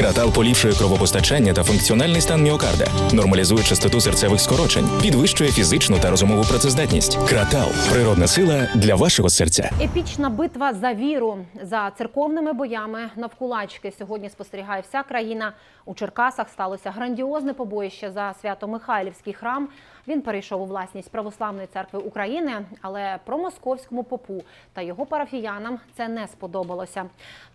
Кратал поліпшує кровопостачання та функціональний стан міокарда, нормалізує частоту серцевих скорочень, підвищує фізичну та розумову працездатність. Кратал природна сила для вашого серця. Епічна битва за віру за церковними боями навкулачки сьогодні спостерігає вся країна. У Черкасах сталося грандіозне побоїще за Свято-Михайлівський храм. Він перейшов у власність Православної церкви України, але промосковському попу та його парафіянам це не сподобалося.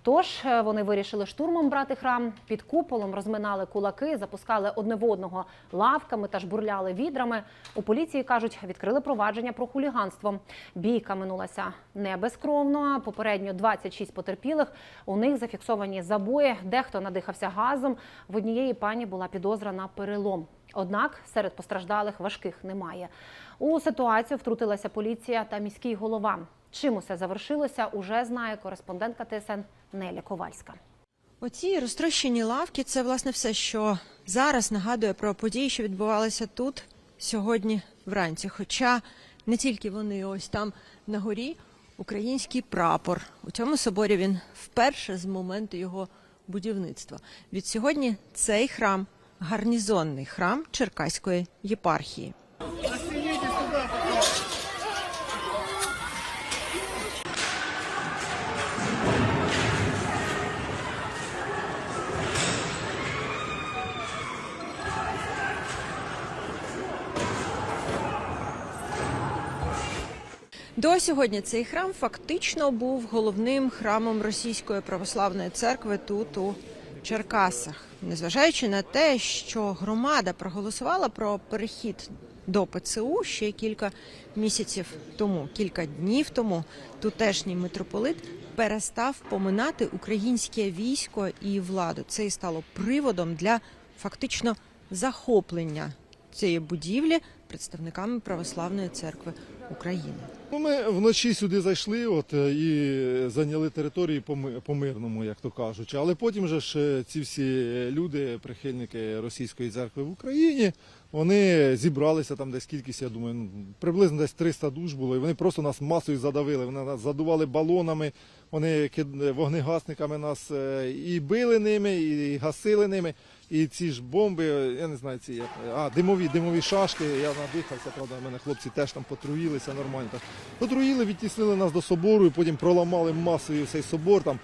Тож е, вони вирішили штурмом брати храм під куполом, розминали кулаки, запускали одне в одного лавками та жбурляли відрами. У поліції кажуть, відкрили провадження про хуліганство. Бійка минулася не безкровно. Попередньо 26 потерпілих. У них зафіксовані забої. Дехто надихався газом. В однієї пані була підозра на перелом. Однак серед постраждалих важких немає. У ситуацію втрутилася поліція та міський голова. Чим усе завершилося, уже знає кореспондентка ТСН Неля Ковальська. Оці розтрощені лавки це власне все, що зараз нагадує про події, що відбувалися тут сьогодні вранці. Хоча не тільки вони, ось там на горі український прапор. У цьому соборі він вперше з моменту його будівництва. Від сьогодні цей храм гарнізонний храм Черкаської єпархії. До сьогодні цей храм фактично був головним храмом Російської православної церкви тут у Черкасах, незважаючи на те, що громада проголосувала про перехід до ПЦУ ще кілька місяців тому, кілька днів тому, тутешній митрополит перестав поминати українське військо і владу. Це і стало приводом для фактично захоплення цієї будівлі представниками православної церкви України. Ну, ми вночі сюди зайшли от, е, і зайняли території по ми- по мирному, як то кажучи. Але потім же ж е, ці всі люди, прихильники російської церкви в Україні, вони зібралися там десь кількість, я думаю, ну, приблизно десь 300 душ було. І вони просто нас масою задавили. Вони нас задували балонами, вони вогнегасниками нас е, і били ними, і гасили ними. І ці ж бомби, я не знаю, ці як а димові, димові шашки. Я надихався, правда, мене хлопці теж там потруїлися нормально. Так. Потруїли, відтіснили нас до собору, і потім проламали масою цей собор там.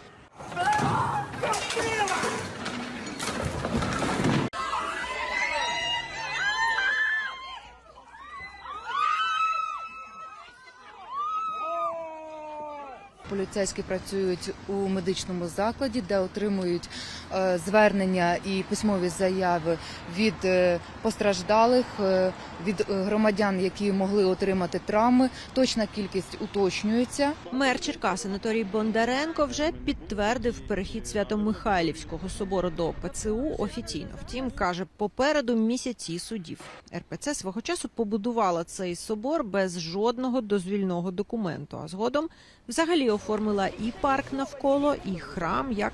Поліцейські працюють у медичному закладі, де отримують е, звернення і письмові заяви від е, постраждалих, е, від громадян, які могли отримати травми. Точна кількість уточнюється. Мер Черкас Анатолій Бондаренко вже підтвердив перехід Свято-Михайлівського собору до ПЦУ офіційно. Втім, каже, попереду місяці судів. РПЦ свого часу побудувала цей собор без жодного дозвільного документу. А згодом взагалі оформила і парк навколо, і храм як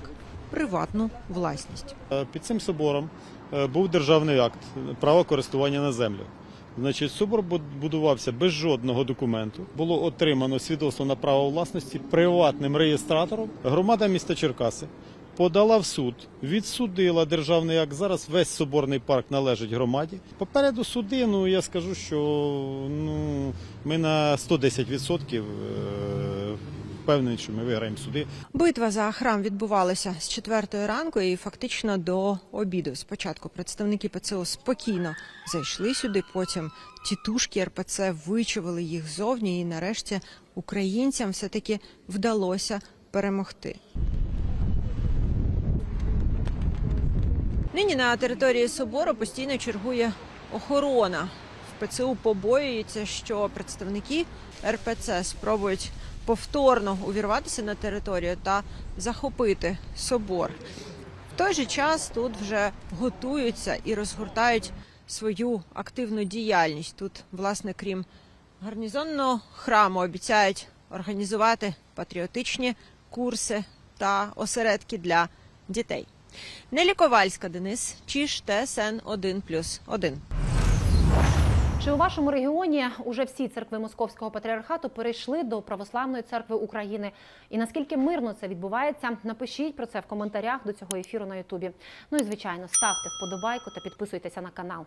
приватну власність. Е, Під цим собором е, був державний акт права користування на землю. Значить, собор будувався без жодного документу. Було отримано свідоцтво на право власності приватним реєстратором. Громада міста Черкаси подала в суд, відсудила державний акт. Зараз весь соборний парк належить громаді. Попереду суди, ну я скажу, що ну ми на 110% впевнені, що ми виграємо суди. Битва за храм відбувалася з четвертої ранку і фактично до обіду. Спочатку представники ПЦО спокійно зайшли сюди, потім тітушки РПЦ вичавили їх зовні, і нарешті українцям все таки вдалося перемогти. Нині на території собору постійно чергує охорона. В ПЦУ побоюється, що представники РПЦ спробують повторно увірватися на територію та захопити собор. В той же час тут вже готуються і розгортають свою активну діяльність. Тут, власне, крім гарнізонного храму, обіцяють організувати патріотичні курси та осередки для дітей. Нелі Ковальська, Денис Чіш, ТСН 1+,1. Чи у вашому регіоні уже всі церкви Московського патріархату перейшли до Православної церкви України? І наскільки мирно це відбувається? Напишіть про це в коментарях до цього ефіру на Ютубі. Ну і звичайно, ставте вподобайку та підписуйтеся на канал.